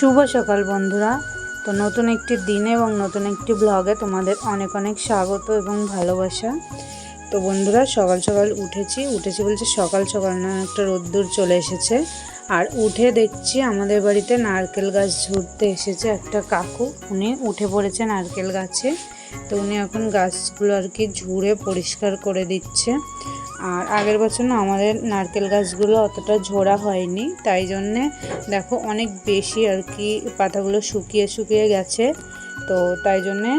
শুভ সকাল বন্ধুরা। তো নতুন একটি দিনে এবং নতুন একটি ব্লগে তোমাদের অনেক অনেক স্বাগত এবং ভালোবাসা। তো বন্ধুরা, সকাল সকাল উঠেছি। উঠেছি বলছে সকাল সকাল না, একটা রোদ্দুর চলে এসেছে। আর উঠে দেখছি আমাদের বাড়িতে নারকেল গাছ ঝুড়তে এসেছে। একটা কাকু, উনি উঠে পড়েছে নারকেল গাছে। তো উনি এখন গাছগুলো আর কি ঝুড়ে পরিষ্কার করে দিচ্ছে। আর আগের বছর না আমাদের নারকেল গাছগুলো অতটা ঝোড়া হয়নি, তাই জন্যে দেখো অনেক বেশি আর কি পাতাগুলো শুকিয়ে শুকিয়ে গেছে। তো তাই জন্যে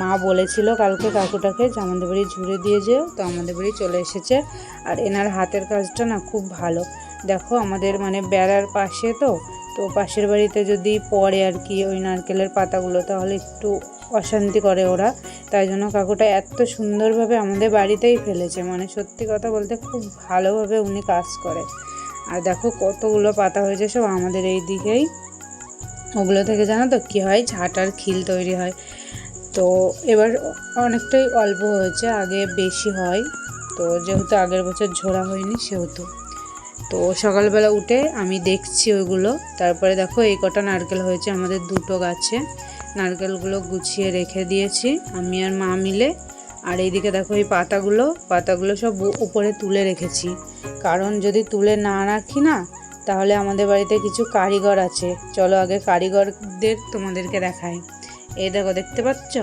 মা বলেছিল কালকে কাকুটাকে যে আমাদের বাড়ি ঝুড়ে দিয়ে যেও, তো আমাদের বাড়ি চলে এসেছে। আর এনার হাতের কাজটা না খুব ভালো। দেখো আমাদের মানে বেড়ার পাশে তো তো পাশের বাড়িতে যদি পড়ে আর কি ওই নারকেলের পাতাগুলো, তাহলে একটু অশান্তি করে ওরা। তাই জন্য কাকুটা এত সুন্দরভাবে আমাদের বাড়িতেই ফেলেছে। মানে সত্যি কথা বলতে খুব ভালোভাবে উনি কাজ করে। আর দেখো কতগুলো পাতা হয়েছে সব আমাদের এই দিকেই। ওগুলো থেকে জানো তো কী হয়? ঝাঁটার খিল তৈরি হয়। তো এবার অনেকটাই অল্প হয়েছে, আগে বেশি হয়। তো যেহেতু আগের বছর ঝোড়া হয়নি, সেহেতু। তো সকালবেলা উঠে আমি দেখছি ওইগুলো। তারপরে দেখো এই কটা নারকেল হয়েছে আমাদের দুটো গাছে। নারকেলগুলো গুছিয়ে রেখে দিয়েছি আমি আর মা মিলে। আর এইদিকে দেখো এই পাতাগুলো পাতাগুলো সব উপরে তুলে রেখেছি। কারণ যদি তুলে না রাখি না, তাহলে আমাদের বাড়িতে কিছু কারিগর আছে। চলো আগে কারিগরদের তোমাদেরকে দেখাই। এই দেখো, দেখতে পাচ্ছ?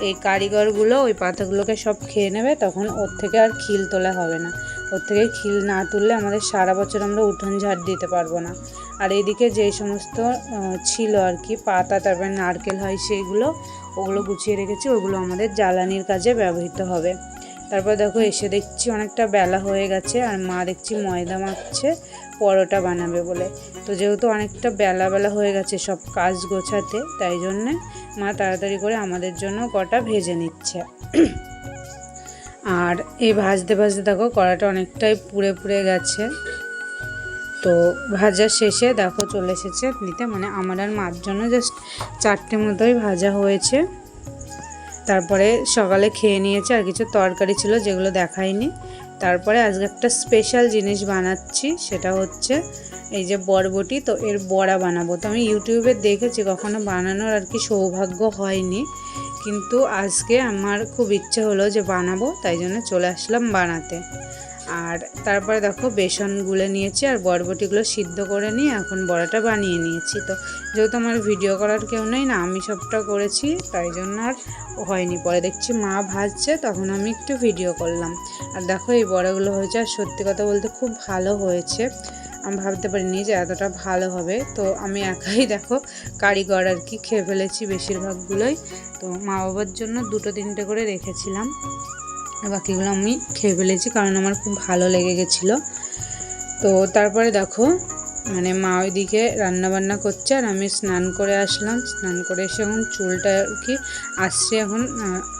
এই কারিগরগুলো ওই পাতাগুলোকে সব খেয়ে নেবে, তখন ওর থেকে আর খিল তোলা হবে না। ওর থেকে খিল না তুললে আমাদের সারা বছর আমরা উঠোন ঝাড় দিতে পারব না। আর এইদিকে যেই সমস্ত ছিল আর কি, পাতা, তারপরে নারকেল হয় সেইগুলো, ওগুলো গুছিয়ে রেখেছি, ওগুলো আমাদের জ্বালানির কাজে ব্যবহৃত হবে। তারপর দেখো, এসে দেখছি অনেকটা বেলা হয়ে গেছে, আর মা দেখছি ময়দা মাখছে, পরোটা বানাবে বলে। তো যেহেতু অনেকটা বেলা বেলা হয়ে গেছে সব কাজ গোছাতে, তাই জন্যে মা তাড়াতাড়ি করে আমাদের জন্য কটা ভেজে নিচ্ছে। আর এই ভাজতে ভাজতে দেখো কড়াটা অনেকটাই পুড়ে পুড়ে গেছে। তো ভাজা শেষে দেখো চলে এসেছে নিতে মানে আমার আর মার জন্য জাস্ট চারটে মতোই ভাজা হয়েছে। তারপরে সকালে খেয়ে নিয়েছে, আর কিছু তরকারি ছিল যেগুলো দেখাইনি। তারপরে আজকে একটা স্পেশাল জিনিস বানাচ্ছি, সেটা হচ্ছে এই যে বরবটি, তো এর বড়া বানাবো। তো আমি ইউটিউবে দেখেছি কখনো বানানোর আর কি সৌভাগ্য হয়নি। কিন্তু আজকে আমার খুব ইচ্ছে হলো যে বানাবো, তাই জন্য চলে আসলাম বানাতে। আর তারপরে দেখো বেসন গুলে নিয়েছি আর বরবটিগুলো সিদ্ধ করে নিয়ে এখন বড়াটা বানিয়ে নিয়েছি। তো যেহেতু আমার ভিডিও করার কেউ নেই না, আমি সবটা করেছি, তাই জন্য আর হয়নি। পরে দেখছি মা ভাজছে, তখন আমি একটু ভিডিও করলাম। আর দেখো এই বড়াগুলো হয়েছে, আর সত্যি কথা বলতে খুব ভালো হয়েছে। আমি ভাবতে পারিনি যে এতটা ভালো হবে। তো আমি একাই দেখো কারিগর আর কি খেয়ে ফেলেছি বেশিরভাগগুলোই। তো মা বাবার জন্য দুটো তিনটে করে রেখেছিলাম। বাকিগুলো আমি খেয়ে ফেলেছি কারণ আমার খুব ভালো লেগে গেছিল। তো তারপরে দেখো মানে মা ওইদিকে রান্নাবান্না করছে আর আমি স্নান করে আসলাম। স্নান করে এসে এখন চুলটা আর কি আসছে এখন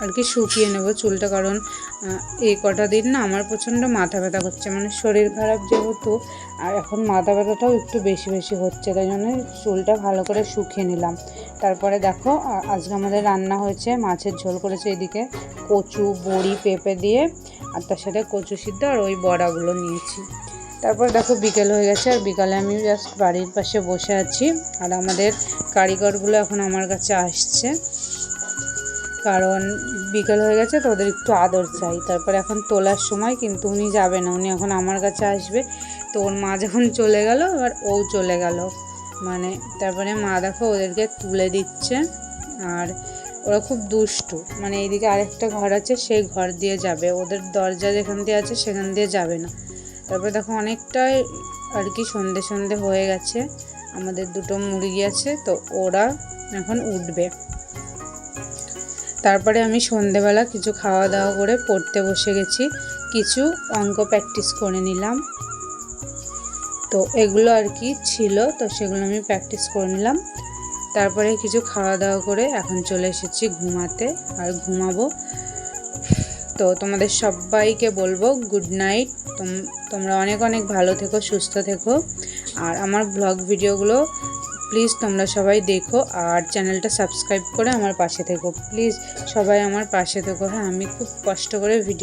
আর কি শুকিয়ে নেব চুলটা কারণ এই কটা দিন না আমার প্রচণ্ড মাথা ব্যথা করছে। মানে শরীর খারাপ যেহেতু, আর এখন মাথা ব্যথাটাও একটু বেশি বেশি হচ্ছে। তাই জন্য চুলটা ভালো করে শুকিয়ে নিলাম। তারপরে দেখো আজকে আমাদের রান্না হয়েছে, মাছের ঝোল করেছে এদিকে কচু, বড়ি, পেঁপে দিয়ে, আর তার সাথে কচু সিদ্ধ আর ওই বড়াগুলো নিয়েছি। তারপর দেখো বিকেল হয়ে গেছে, আর বিকালে আমি জাস্ট বাড়ির পাশে বসে আছি। আর আমাদের কারিগরগুলো এখন আমার কাছে আসছে। কারণ বিকেল হয়ে গেছে, তো ওদের একটু আদর চাই। তারপর এখন তোলার সময়, কিন্তু উনি যাবে না। উনি এখন আমার কাছে আসবে। তো ওর মা যখন চলে গেল, এবার ও চলে গেল। মানে তারপরে মা দেখো ওদেরকে তুলে দিচ্ছে। আর ওরা খুব দুষ্টু। মানে এইদিকে আরেকটা ঘর আছে, সেই ঘর দিয়ে যাবে। ওদের দরজা যেখান দিয়ে আছে, সেখান দিয়ে যাবে না। তারপরে দেখো অনেকটাই আর কি সন্ধে সন্ধে হয়ে গেছে। আমাদের দুটো মুরগি আছে, তো ওরা এখন উঠবে। তারপরে আমি সন্ধেবেলা কিছু খাওয়া দাওয়া করে পড়তে বসে গেছি, কিছু অঙ্ক প্র্যাকটিস করে নিলাম। তো এগুলো আর কি ছিল, তো সেগুলো আমি প্র্যাকটিস করে নিলাম। তারপরে কিছু খাওয়া দাওয়া করে এখন চলে এসেছি ঘুমাতে, আর ঘুমাবো। তো তোমাদের সবাইকে বলব গুড নাইট তোমরা অনেক অনেক ভালো থেকো, সুস্থ থেকো। আর আমার ব্লগ ভিডিওগুলো প্লিজ তোমরা সবাই দেখো আর চ্যানেলটা সাবস্ক্রাইব করে আমার পাশে থেকো। প্লিজ সবাই আমার পাশে থেকো। হ্যাঁ আমি খুব কষ্ট করে ভিডিও